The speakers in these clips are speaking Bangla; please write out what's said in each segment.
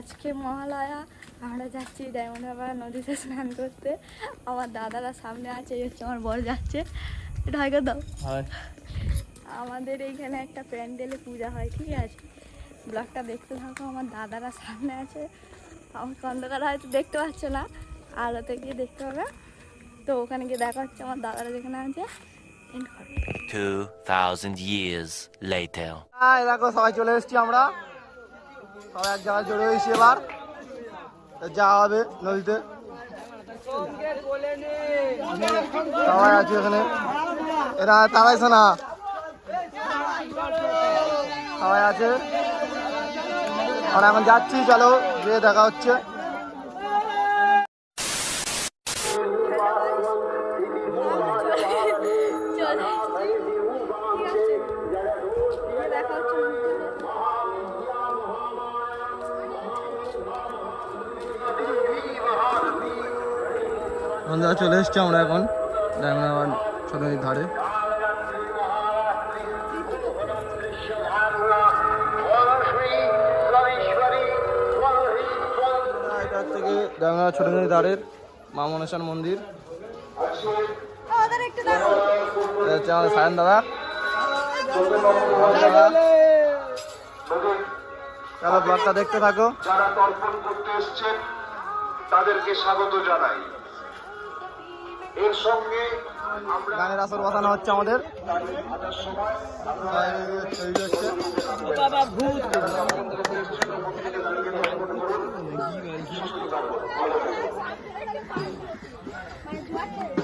আজকে মহালয়া। আমরা যাচ্ছি ডায়মন্ড হারবার নদীতে স্নান করতে। আমার দাদারা সামনে আছে এই হচ্ছে আমার বর যাচ্ছে। এটা হয় দাও আমাদের এইখানে একটা প্যান্ডেলে পূজা হয় ঠিক আছে? ব্লগটা দেখতে থাকো আমার দাদারা সামনে আছে। আমাকে অন্ধকার হয়তো দেখতে পাচ্ছে না আলোতে গিয়ে দেখতে হবে তো ওখানে গিয়ে দেখা হচ্ছে আমার দাদারা যেখানে আছে করো। 2,000 years later. দেখো সবাই চলে এসেছি আমরা। সবাই এক জায়গায় জড়ো হয়েছি এবার। যাওয়া হবে নদীতে। সবাই আছে এখানে। এরা তারাইছে না সবাই আছে। আমরা এখন যাচ্ছি, চলো, গিয়ে দেখা হচ্ছে। বন্ধুরা চলে এসছি আমরা এখন ডায়মন্ড ছোট নদীর ধারে। ডায়মন্ড ছোট নদীর ধারের মা মনসার মন্দির। এটা হচ্ছে আমাদের সায়ন দাদা। চলো ব্লগটা দেখতে থাকো। যারা তর্পণ করতে এসছেন তাদেরকে স্বাগত জানাই। এর সঙ্গে গানের আসর বসানো হচ্ছে আমাদের। Thank হচ্ছে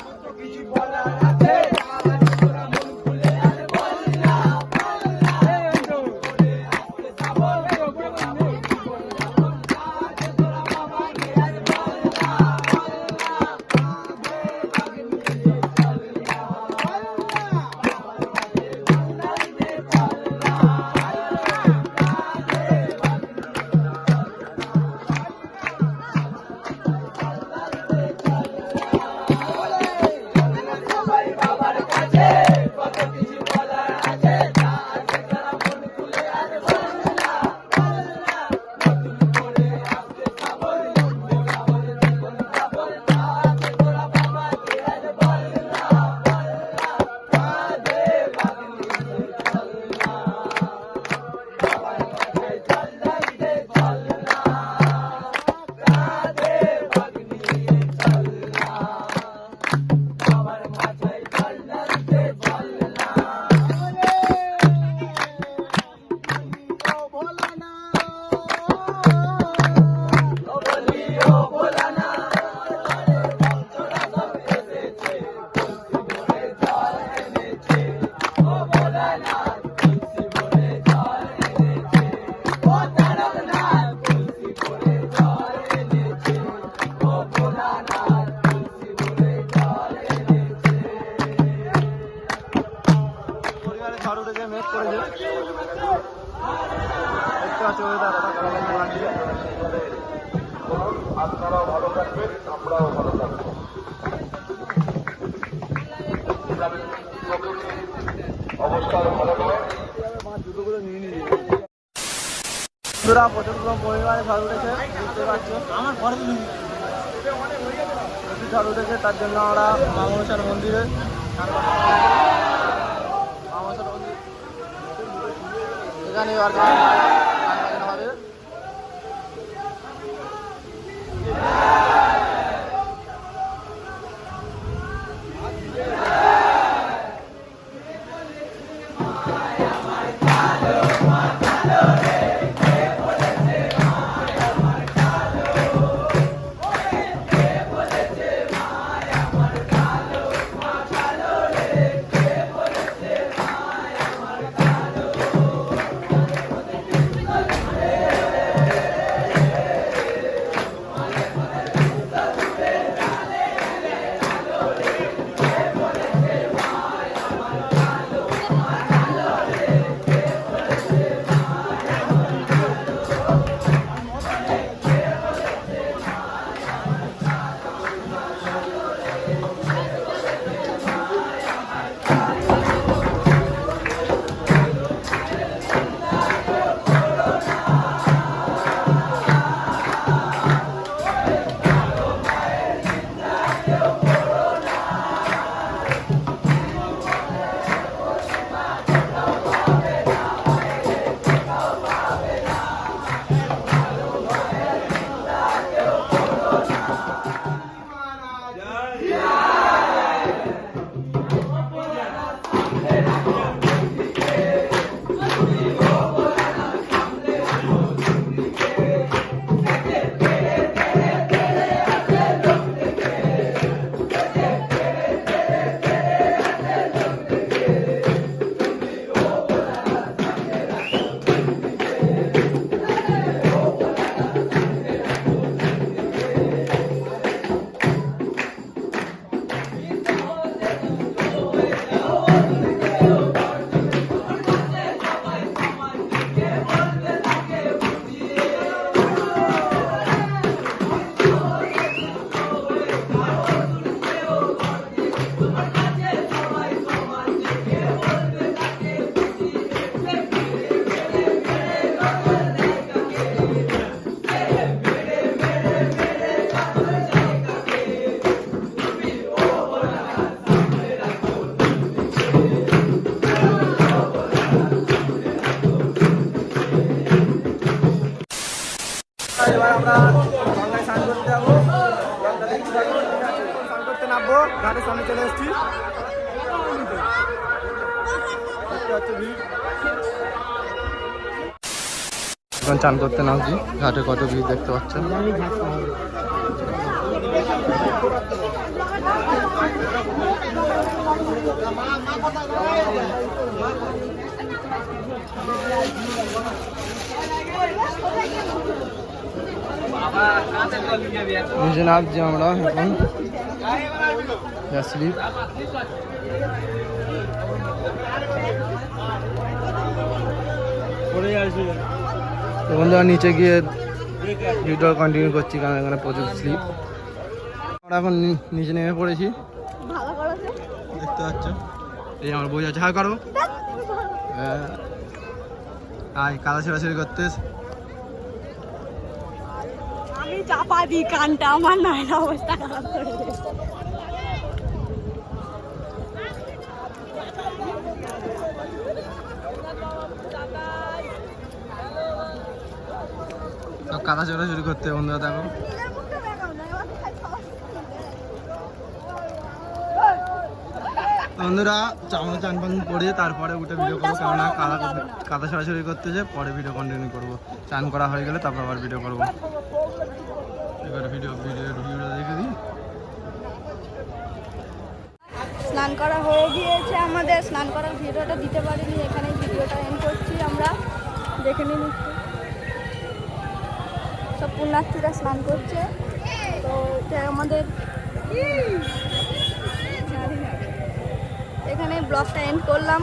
আপনারাও ভালো থাকবেন আমরাও ভালো থাকব। অবস্থান ভালো নয়। বন্ধুরা প্রচুর পরিমাণে ঝড় উঠেছে বুঝতে পারছ? আমার ঘরে প্রচুর ঝড় উঠেছে তার জন্য আমরা মা মনসার মন্দিরে মা মনসার মন্দির এখানে এবার করতে চলে এসেছি। এখন চান করতে নামছি। ঘাটে কত ভিড় দেখতে পাচ্ছেন? Thank you. নিচে নামছি আমরা এখন স্লিপ তো বন্ধুরা নিচে গিয়ে ভিডিও কন্টিনিউ করছি কারণ এখানে প্রচুর স্লিপ আমরা এখন নিচে নেমে পড়েছি। দেখতে পাচ্ছ? এই আমার বই আছে হাই করো। হ্যাঁ। হাই কাদা ছেড়াছড়ি করতে আমি চাপা দিই কানটা আমার নয় অবস্থা খারাপ করে। সব কাদা করতে বন্ধুরা দেখো। বন্ধুরা আমরা চান পান করে তারপরে উঠে ভিডিও করব কেননা কাদা কাদা সরাসরি করতেছে পরে ভিডিও কন্টিনিউ করব। চান করা হয়ে গেলে তারপর আবার ভিডিও করব। স্নান করা হয়ে গিয়েছে আমাদের। স্নান করার ভিডিওটা দিতে পারিনি এখানে ভিডিওটা এন্ড করছি আমরা। দেখে নিন। সব পুণ্যার্থীরা স্নান করছে। তো এটা আমাদের এখানে ব্লগটা এন্ড করলাম।